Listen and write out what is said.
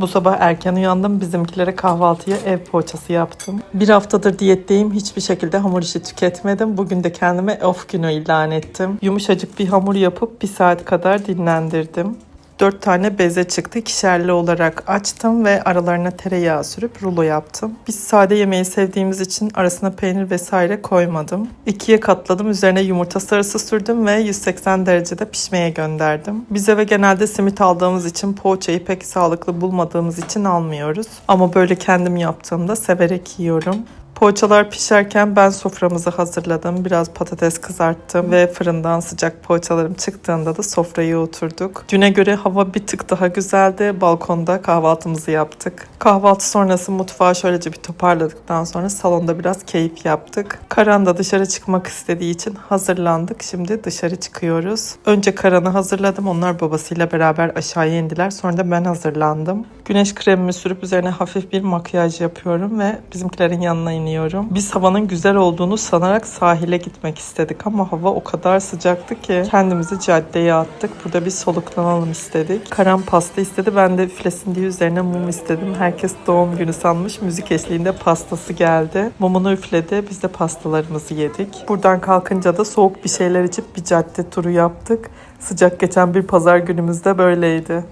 Bu sabah erken uyandım. Bizimkilere kahvaltıya ev poğaçası yaptım. Bir haftadır diyetteyim. Hiçbir şekilde hamur işi tüketmedim. Bugün de kendime off günü ilan ettim. Yumuşacık bir hamur yapıp bir saat kadar dinlendirdim. 4 tane beze çıktı. İkişerli olarak açtım ve aralarına tereyağı sürüp rulo yaptım. Biz sade yemeği sevdiğimiz için arasına peynir vesaire koymadım. İkiye katladım. Üzerine yumurta sarısı sürdüm ve 180 derecede pişmeye gönderdim. Biz eve genelde simit aldığımız için poğaçayı pek sağlıklı bulmadığımız için almıyoruz. Ama böyle kendim yaptığımda severek yiyorum. Poğaçalar pişerken ben soframızı hazırladım. Biraz patates kızarttım ve fırından sıcak poğaçalarım çıktığında da sofraya oturduk. Düne göre hava bir tık daha güzeldi. Balkonda kahvaltımızı yaptık. Kahvaltı sonrası mutfağı şöylece bir toparladıktan sonra salonda biraz keyif yaptık. Karan da dışarı çıkmak istediği için hazırlandık. Şimdi dışarı çıkıyoruz. Önce Karan'ı hazırladım. Onlar babasıyla beraber aşağıya indiler. Sonra da ben hazırlandım. Güneş kremimi sürüp üzerine hafif bir makyaj yapıyorum ve bizimkilerin yanına iniyorum. Biz havanın güzel olduğunu sanarak sahile gitmek istedik ama hava o kadar sıcaktı ki kendimizi caddeye attık. Burada bir soluklanalım istedik. Karan pasta istedi. Ben de üflesin diye üzerine mum istedim. Herkes doğum günü sanmış. Müzik eşliğinde pastası geldi. Mumunu üfledi. Biz de pastalarımızı yedik. Buradan kalkınca da soğuk bir şeyler içip bir cadde turu yaptık. Sıcak geçen bir pazar günümüzde böyleydi.